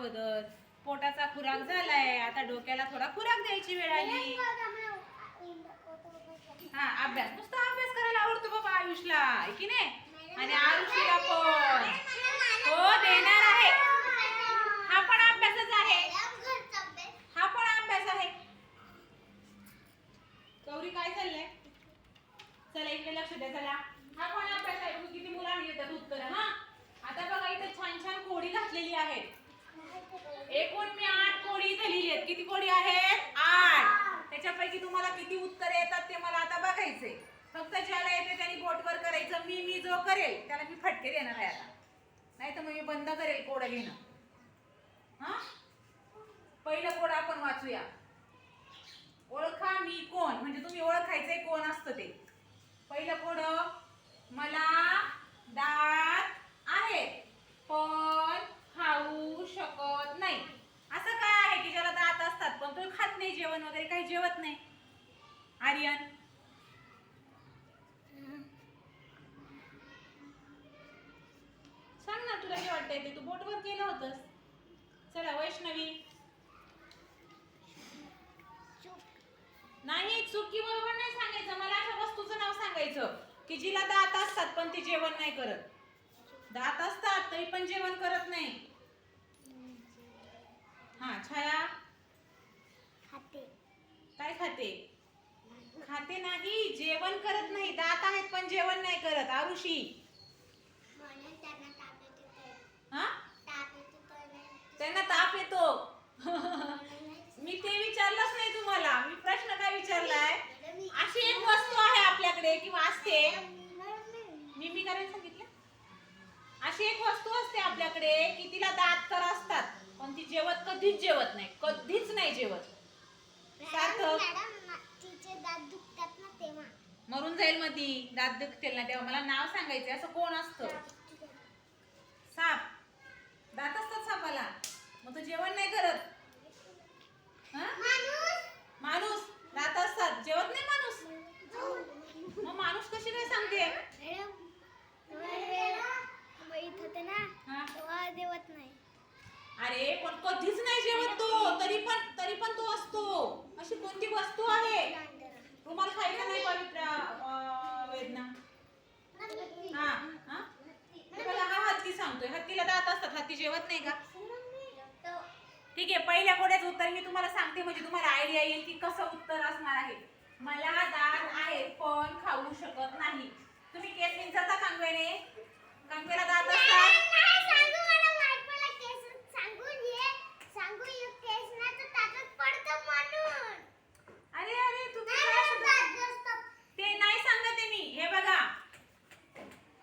अगोदर. पोटाचा खुराक झालाय. आता डोक्याला थोडा खुराक द्यायची वेळ आली. हा अभ्यास. नुसता अभ्यास करायला आवडतो बाबा आयुषला. आहे की नाही? आणि आयुषला पण. हो देणार आहे. हा पण अभ्यासच आहे. हा पण अभ्यास आहे. गौरी काय चाललंय? चला इकडे लक्ष द्या चला. हा पण अभ्यास आहे. किती मुलांनी येतात उत्तर हा. आता बघा इथे छान छान कोडी घातलेली आहेत. एकूण मी आठ कोडी इथे लिहिली आहेत किती कोडी आहेत? आठ. त्याच्यापैकी तुम्हाला किती उत्तर येतात ते मला आता बघायचंय. फक्त ज्याला येते त्याने बोटवर करायचं. मी मी जो करेल त्याला मी फटके देणार आहे आता. नाही तर मग मी बंद करेल कोड घेणं. हा? पहिलं कोड आपण वाचूया. ओळखा मी कोण? म्हणजे तुम्ही ओळखायचंय कोण असतं ते. पहिलं कोड मला दात आहेत पण खाऊ शकत नाही असं काय आहे की ज्याला दात असतात पण तो खात नाही जेवण वगैरे नाही. आर्यन. सांग ना तुला काय वाटतंय ते? तू बोटवर केलं होतंस. चला वैष्णवी. नाही चुकी बरोबर नाही सांगायचं. मला अशा वस्तूचं नाव सांगायचं की जिला दात असतात पण ती जेवण नाही करत. दात असतात तरी पण जेवण करत नाही हा छाया काय खाते. खाते नाही जेवण करत नाही. दात आहेत पण जेवण नाही करत. आरुषी. हा? त्यांना ताप येतो. मी ते विचारलंच नाही तुम्हाला. मी प्रश्न काय विचारलाय? अशी एक वस्तू आहे आपल्याकडे किंवा असते. मी मी करायला सांगितलं? अशी एक वस्तू असते आपल्याकडे की तिला दात तर असतात पण ती जेवत कधीच जेवत नाही. कधीच नाही जेवत. सार्थक. मरून जाईल मधी. दात दुखतील ना तेव्हा. मला नाव सांगायचे असं कोण असतं? साप दात असतात सापाला. मग तो जेवण नाही करत. हा? माणूस. दात असतात. जेवत नाही माणूस? मग माणूस कशी काय सांगते? हा? देवत नाही. अरे पण कधीच नाही जेवत तो. तरी पण तरी पण तो असतो. अशी कोणती वस्तू आहे? तुम्हाला खायला नाही पवित्र वेदना? हा हा? हा हत्ती सांगतोय. हत्तीला दात असतात. हत्ती जेवत नाही का? ठीक आहे पहिल्या कोड्याचं उत्तर मी तुम्हाला सांगते. म्हणजे तुम्हाला आयडिया येईल की कसं उत्तर असणार आहे. मला दात आहे पण खाऊ शकत नाही. तुम्ही केस विंचरता कांगवेने कांगवेला दात असतात अरे अरे तुम्ही काय असं- ते नाही सांगत आहे मी हे बघा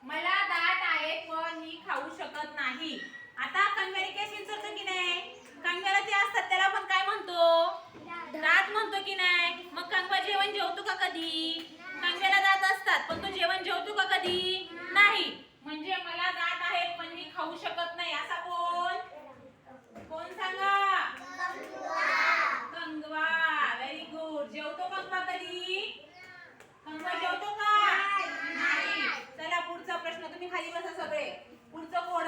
मला दात आहे पण मी खाऊ शकत नाही. आता कंगारी केस विंचरतो की नाही? कंगव्याला ते असतात त्याला आपण काय म्हणतो? दात म्हणतो की नाही? मग कंगवा जेवण जेवतो का कधी? कंगव्याला दात असतात पण तो जेवण जेवतो का कधी? नाही. म्हणजे मला दात आहेत पण मी खाऊ शकत नाही. असा कोण? कोण सांगा? कंगवा. व्हेरी गुड जेवतो कंगवा कधी? कंगवा जेवतो का? नाही. चला पुढचा प्रश्न. तुम्ही खाली बसा सगळे. थोड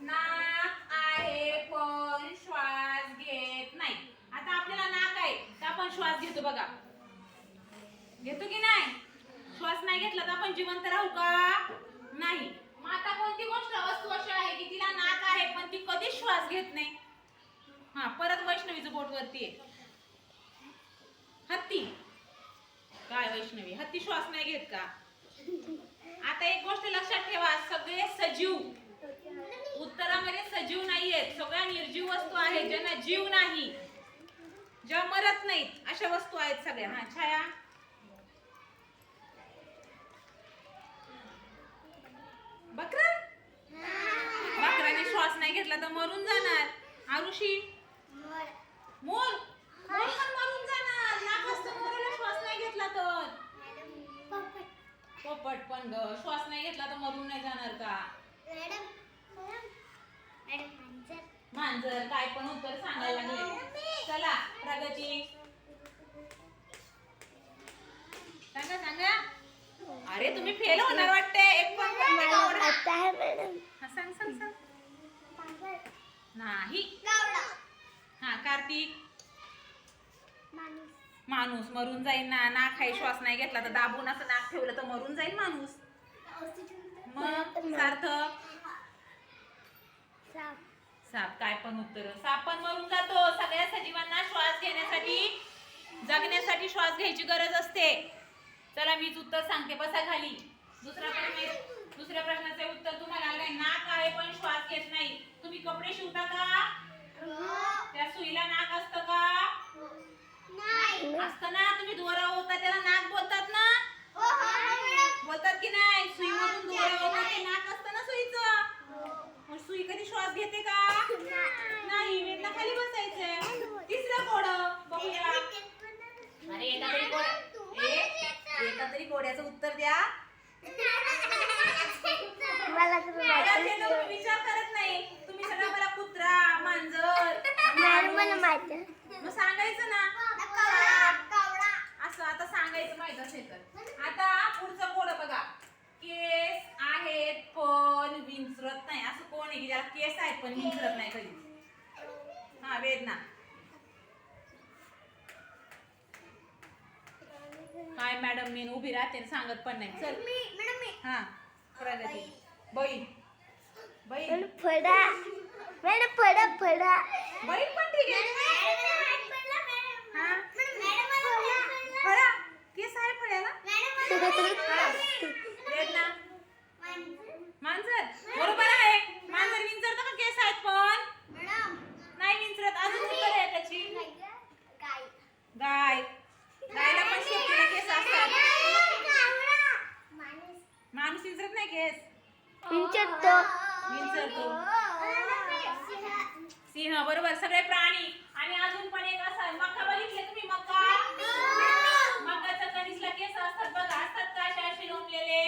नाक आहे पण श्वास घेत नाही. आता आपल्याला नाक आहे तर आपण श्वास घेतो बघा. घेतो की नाही? श्वास नाही घेतला तर आपण जिवंत राहू का? नाही. मग आता कोणती गोष्ट वस्तू अशी आहे की तिला नाक आहे पण ती कधीच श्वास घेत नाही? हा परत वैष्णवीचं बोट वरती आहे. हत्ती. काय वैष्णवी? हत्ती श्वास नाही घेत का? आता एक गोष्ट लक्षात ठेवा सगळे सजीव. उत्तरामध्ये सजीव नाहीयेत. सगळ्या निर्जीव वस्तू आहेत ज्यांना जीव नाही ज्या मरत नाहीत अशा वस्तू आहेत सगळ्या. हा छाया. बकरा? बकराने श्वास नाही घेतला तर मरून जाणार. आरुषी? मोर? मोर पण मरून जाणार. मोराला श्वास नाही घेतला तर. पोपट पण श्वास नाही घेतला तर मरून नाही जाणार का? मांजर काय पण उत्तर सांगायला लागले. चला प्रगती. सांगा सांगा. अरे तुम्ही फेल होणार वाटते. एक पण हा, सांग सांग सांग. नाही. हा कार्तिक. माणूस. मरून जाईल ना. नाक आहे श्वास नाही घेतला तर दाबून असं नाक ठेवलं तर मरून जाईल माणूस. मग. सार्थक. साप. काय पण उत्तर. साप पण मरून जातो. सगळ्या सजीवांना श्वास घेण्यासाठी जगण्यासाठी श्वास घ्यायची गरज असते. चला मीच उत्तर सांगते. बसा खाली. दुसरा प्रश्न दुसऱ्या प्रश्नाचे उत्तर तुम्हाला आलंय. नाक आहे पण श्वास घेत नाही. तुम्ही कपडे शिवता का? त्या सुईला नाक असतं का? असतं ना. तुम्ही दोरा होता त्याला नाक बोलतात ना? बोलतात की नाही? सुई मधून दोरा होता ते नाक असतं ना सुईचं मग सुई कधी श्वास घेते का नाही वेदना खाली बसायचंय तिसरं कोड बघूया अरे एका तरी कोड ए एका तरी कोड्याचं उत्तर द्या मला तर मला ते माहिती लोक विचार करत नाही तुम्ही सगळं मला कुत्रा मांजर मला माहिती मग सांगायचं ना असं आता सांगायचं माहीत असेल तर आता पुढचं कोड बघा केस आहेत पण विंचरत नाही असं कोण आहे की ज्याला केस आहेत पण विंचरत नाही वेदना. काय मॅडम मी उभी राहते सांगत पण नाही. चल. हा प्रगती बैल बैल फडा मॅडम फडा फडा बैल पण ठीक आहे. हा? फळा केस आहे फळ्याला हा. वेदना मांजर बरोबर आहे मांजर विंचरतं का केस आहेत पण विंचरत अजून उत्तर आहे त्याची. गाय. गायला पण शेपटीला केस असतात. माणूस. विंचरत नाही केस विचारतो विंचरतो सिंह बरोबर. सगळे प्राणी. आणि अजून पण एक असं मक्का बघितले तुम्ही मक्का मक्काच्या कणीसला केस असतात बघा. असतात का असे असे लोंबलेले?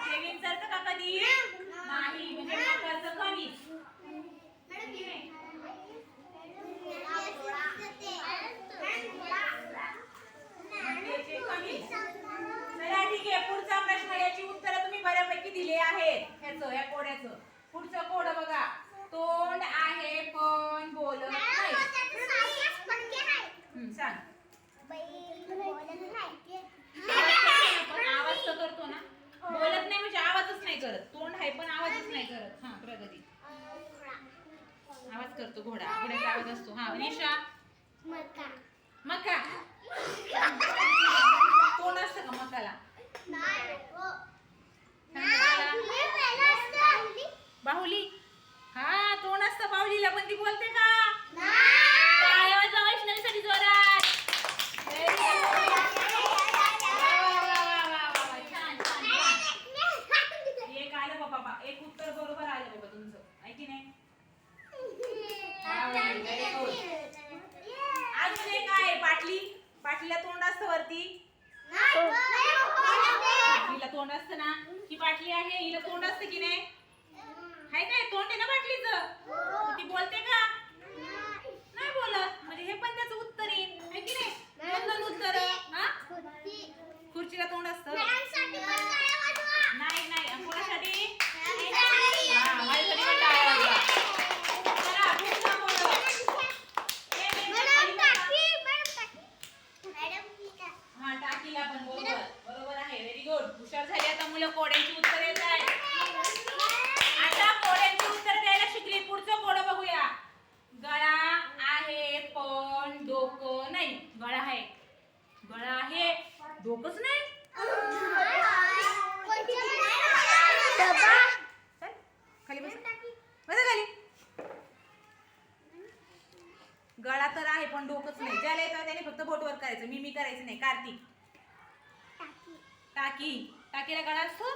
ते विंचरतं का कधी? नाही. म्हणजे मक्काचं कणीस. ठीक चला ठीक आहे. पुढचा प्रश्न याची उत्तरं तुम्ही बऱ्यापैकी दिली आहेत. ह्याचं या कोड्याचं पुढचं कोड बघा तोंड आहे पण बोलत नाही हम्म, सांग आपण आवाज तर करतो ना बोलत नाही म्हणजे आवाजच नाही करत तोंड आहे पण आवाजच नाही करत हा प्रगती आवाज करतो घोडा घोड्याचा आवाज असतो हा निशा मका तोंड असतं का मकाला बाहुली हा तोंड असतं बाहुलीला पण ती बोलते का टाळ्या वाजवा वैष्णवीसाठी जोरात Very good. वा, वा, वा, वा, वा, वा, वा. छान, छान, छान. एक आलं बाबा बा. एक उत्तर बरोबर आलं बाबा तुमचं आहे की नाही Very good. अजून एक आहे पाटली पाटलीला तोंड असतं वरती पाटलीला तोंड असतं ना ही पाटली आहे हिला तोंड असतं की नाही हाय काय तोंड आहे ना पाटलीचं ती बोलते का नाही बोलत म्हणजे हे पण त्याचं उत्तर येईल है की नाही दोन दोन उत्तर हा खुर्चीला तोंड असतं नाही नाही आणि कोणासाठी हा माझ्यासाठी पण टाळ्या वाजवा. चला, पुढचा बोल. ए, ए, ए, खाली बसा. हा टाकीला पण बरोबर बरोबर आहे व्हेरी गुड हुशार झाली आता मुलं कोड्यांची उत्तर येत आहे आता कोड्यांची उत्तर द्यायला शिकली पुढचं कोड बघूया गळा आहे पण डोकं नाही गळा आहे गळा आहे डोकंच नाही डबा चल, खाली बस बसा खाली गळा तर आहे पण डोकंच नाही. ज्याला येतं त्याने फक्त बोटवर करायचं. मी मी करायचं नाही. कार्तिक. टाकी. टाकीला गळा असतो?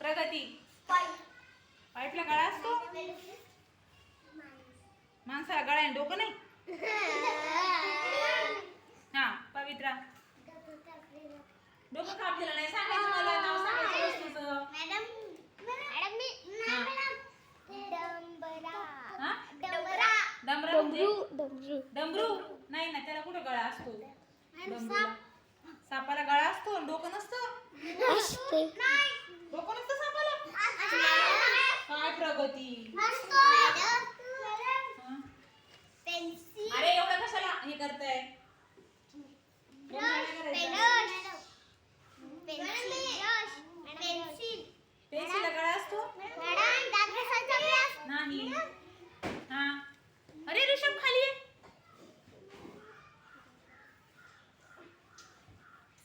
प्रगती. पाईपला गळा असतो? माणसाला गळा आहे डोकं नाही? हा पवित्रा. डोकं कापलेलं नाही. सांगायचं मला नाव सांगायचं. हा? डमरा. म्हणजे डमरू डमरू. डमरू? नाही ना त्याला कुठे गळा असतो? डमरूला. सापाला गळा असतो आणि डोकं नसतं? डोकं नसतं सापाला? काय प्रगती? हं? अरे एवढं कशाला हे करताय? एवढं करायचं? पेन्सिलला गळा असतो? नाही. हा. अरे ऋषभ खाली ये.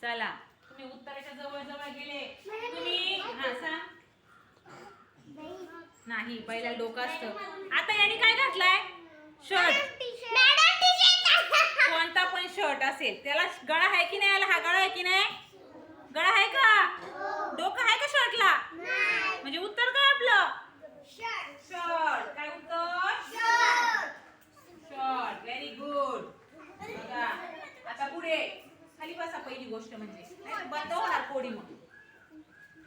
चला तुम्ही उत्तराच्या जवळ जवळ गेले तुम्ही हा सांग. नाही पहिला डोकं असतं. आता याने काय घातलाय? शर्ट. कोणता पण शर्ट असेल. त्याला गळा आहे की नाही याला? हा गळा आहे की नाही? गळा आहे का? डोकं आहे का शर्टला? म्हणजे उत्तर काय आपलं? शर्ट. काय उत्तर शॉर्ट व्हेरी गुड बघा आता पुढे. खाली बसा पहिली गोष्ट म्हणजे. बंद होणार कोडी मग.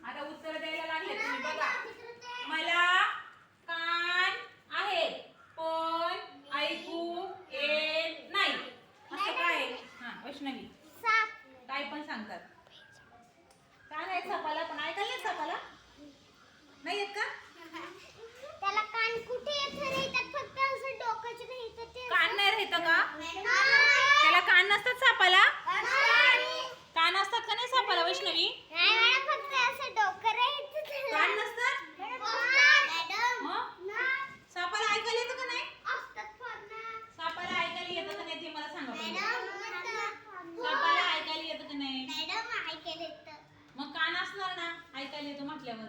आता उत्तर द्यायला लागले तुम्ही बघा. मला कान आहेत पण ऐकू येत नाही असं काय आहे? हा वैष्णवी काय पण सांगतात कान आहेत सापाला पण ऐकायला नाही सापाला नाही येत का त्याला कान कुठे येत रे त्यात फक्त असं डोक्याचे नाही तर ते कान नाही राहतं का त्याला कान नसतात सापाला कान असतात का नाही सापाला वैष्णवी नाही मॅडम फक्त असं डोकं राहायचं त्याला. कान नसतात मॅडम हं? नाही. सापाला ऐकायला येतं का नाही असतात फॉर्मॅट. सापाला ऐकायला येतं का नाही ते मला सांगा पहिले. मॅडम सापाला ऐकायला येतं का नाही मॅडम ऐकायला येतं. मग कान असणार ना ऐकायला येतं म्हटल्यावर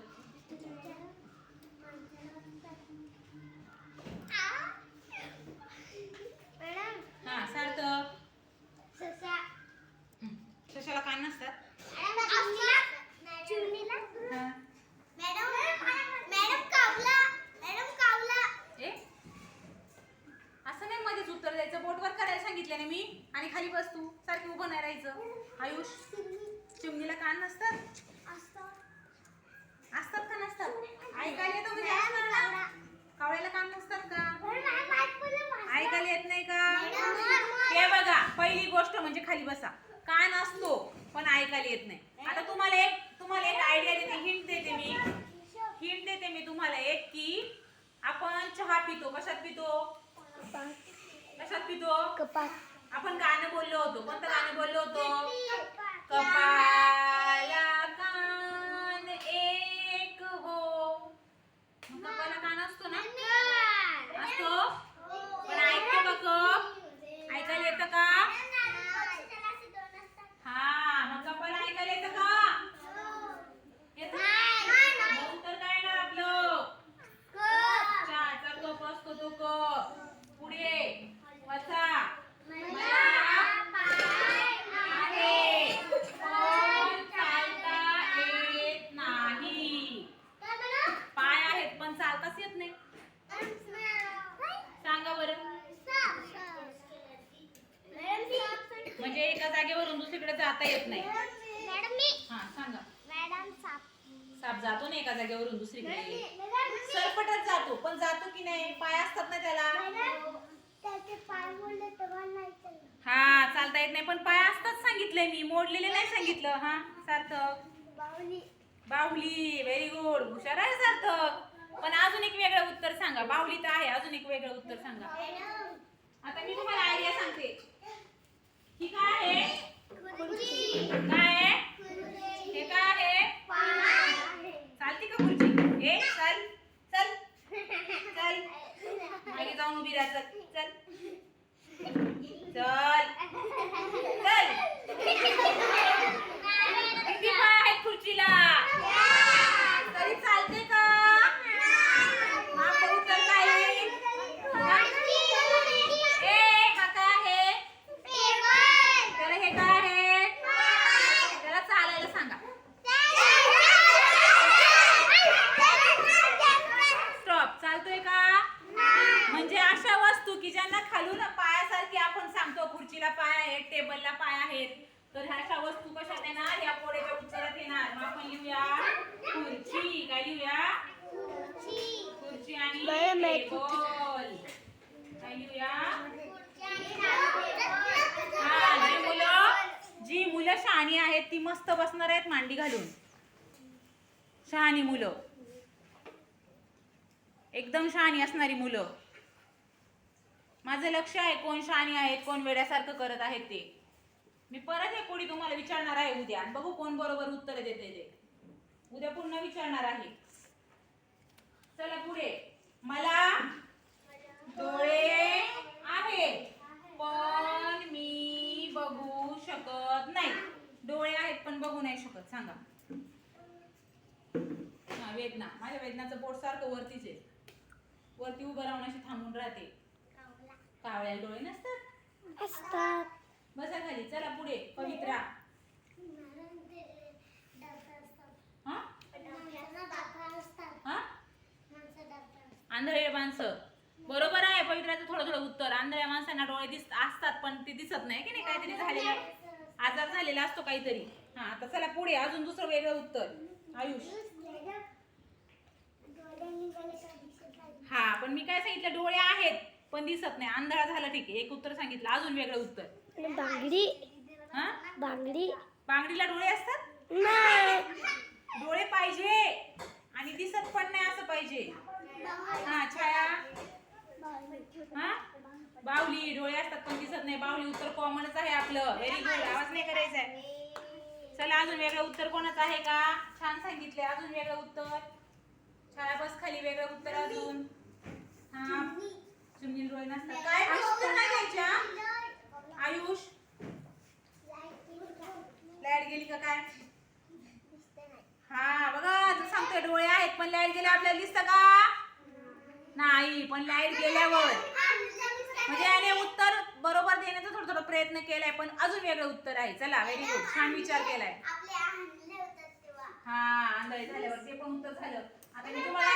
मॅडम हा सार्थक ससा हं. सशाला कान नसतात मॅडम चिमणीला हा. मॅडम मॅडम कावला मॅडम कावला ए असं नाही मध्येच उत्तर द्यायचं बोटवर करायला सांगितलं ना मी आणि खाली बस तू सारखी उभं नाही राहायचं आयुष चिमणीला कान नसतात असतात का नसतात ऐकायला येतं म्हणजे असणार ना कावळ्याला कान नसतात का ऐकायला येत नाही का हे बघा पहिली गोष्ट म्हणजे खाली बसा. कान असतो पण ऐकायला येत नाही आता तुम्हाला एक तुम्हाला एक आयडिया देते हिंट देते मी हिंट देते मी तुम्हाला एक की आपण चहा पितो कशात पितो कशात पितो कपात आपण गाणं बोललो होतो कोणतं गाणं बोललो होतो कपाला कान एक हो मग कपाला कान असतो ना असतो पण ऐकतो का कप ऐकायला येतं का हा मग कपाला ऐकायला येतं का येतं मग उत्तर काय ना आपलं चहाचा कप असतो तो कप पुढे वाचा मला आहे पण चालता येत नाही पाय आहेत पण चालताच येत नाही सांगा बरं म्हणजे जागेवरून दुसरीकडे जाता येत नाही. मॅडम मी हा सांगा. मॅडम साप साप जातो ना एका जागेवरून दुसरीकडे. सरपटच जातो पण जातो की नाही? पाय असतात ना त्याला? त्याचे पाय मोडले तेव्हा नाही चालत. हा चालता येत नाही पण पाय असतात सांगितलंय मी. मोडलेले नाही सांगितलं. हा सार्थक. बाहुली. बाहुली व्हेरी गुड हुशार आहे सार्थक. पण अजून एक वेगळं उत्तर सांगा. बाहुली तर आहे अजून एक वेगळं उत्तर सांगा. आता मी तुम्हाला आयडिया सांगते. ही काय आहे? काय आहे? हे काय आहे चालते का खुर्ची ए चल चल. चल. मागे जाऊन उभी राहा चल चल. चल किती पाय आहेत खुर्चीला तरी चालते का हा पण उत्तर काय आहे? ए हा काय आहे त्याला हे काय आहे त्याला चालायला सांगा स्टॉप चालतोय का म्हणजे अशा वस्तू की ज्यांना खालून पायासारखी आपण सांगतो खुर्चीला पाय आहेत टेबलला पाय आहेत. तर ह्या अशा वस्तू कशात येणार या पोळेच्या उत्तरात येणार. मग आपण लिहूया. खुर्ची काय लिहूया? खुर्ची आणि टेबल. काय लिहूया? हा जी मुलं जी मुलं शहाणी आहेत ती मस्त बसणार आहेत मांडी घालून. शहाणी मुलं. एकदम शहाणी असणारी मुलं. माझं लक्ष आहे कोण शहाणी आहेत कोण वेड्यासारखं करत आहेत ते. मी परत एक कोणी तुम्हाला विचारणार आहे उद्या. आणि बघू कोण बरोबर उत्तर देते ते. उद्या पुन्हा विचारणार आहे. चला पुढे. मला डोळे आहेत पण मी बघू शकत नाही. डोळे आहेत पण बघू नाही शकत. सांगा. हा वेदना. माझ्या वेदनाचं बोट सारखं वरतीच आहे. वरती उभं राहण्याशी थांबून राहते. कावळ्याला डोळे नसतात? असतात. बसा खाली चला पुढे पवित्रा. हा? हा? आंधळे माणसं. बरोबर आहे पवित्राचं थोडं थोडं उत्तर. आंधळ्या माणसांना डोळे दिस असतात पण ते दिसत नाही की नाही? काहीतरी झालेलं. आजार झालेला असतो काहीतरी. हा आता चला पुढे अजून दुसरं वेगळं उत्तर. आयुष. हा पण मी काय सांगितलं? डोळे आहेत. पण दिसत नाही. आंधळा झाला ठीक आहे. एक उत्तर सांगितलं. अजून वेगळं उत्तर. बांगडी? हा? बांगडी? बांगडीला डोळे असतात? नाही. डोळे पाहिजे. आणि दिसत पण नाही असं पाहिजे. हा छाया. हा? बावली डोळे असतात पण दिसत नाही. बावली उत्तर कॉमनच आहे आपलं. व्हेरी गुड आवाज नाही करायचा आहे. चला अजून वेगळं उत्तर कोणाचं आहे का? छान सांगितले अजून वेगळं उत्तर. छाया बस खाली. वेगळं उत्तर अजून. हा. चिमणी डोळे नसतात काय उत्तर नाही द्यायच्या आयुष? लाइट गेली का काय? हा बघा तू सांगतोय डोळे आहेत पण लाइट गेले आपल्याला दिसतं का? नाही पण लाइट गेल्यावर. म्हणजे याने उत्तर बरोबर देण्याचा थोडं थोडं प्रयत्न केलाय पण अजून वेगळं उत्तर आहे. चला व्हेरी गुड छान विचार केलाय. हा आंधळे झाल्यावर ते पण उत्तर झालं. आता मी तुम्हाला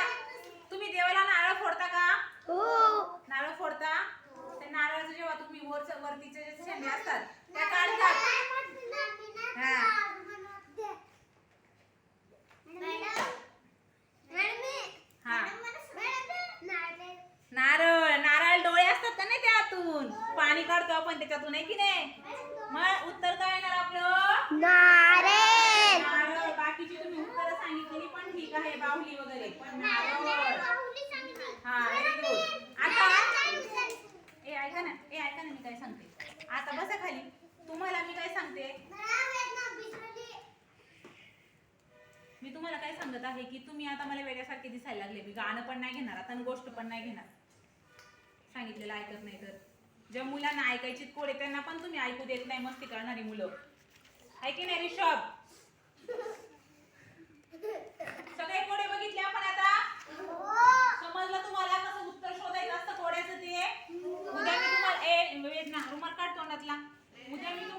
वरतीचे जे शेंडे असतात त्या काढतात हा हा नारळ नारळ डोळे असतात का नाही त्यातून पाणी काढतो आपण त्याच्यातून आहे की नाही मग उत्तर काय येणार आपलं नारेल नारळ बाकीची तुम्ही उत्तर सांगितलेली पण ठीक आहे बाहुली वगैरे पण नारळ हा व्हेरी गुड आता ए ऐका ना ए ऐका ना मी काय सांगते आता बसा खाली तुम्हाला मी काय सांगते मी तुम्हाला आहे की तुम्ही आता मला वेड्यासारखे दिसायला लागले. मी गाणं पण नाही घेणार आता गोष्ट पण नाही घेणार. सांगितलेलं ऐकत नाही तर. ज्या मुलांना ऐकायची कोडे त्यांना पण तुम्ही ऐकू देत नाही मस्ती करणारी मुलं. आहे की नाही रिषभ? सगळे कोडे बघितले आपण आता? समजलं तुम्हाला कसं उत्तर शोधायचं असतं कोड्याचं ते? उद्या मी तुम्हाला ए वेदना रुमाल काढ तोंडातला. उद्या मी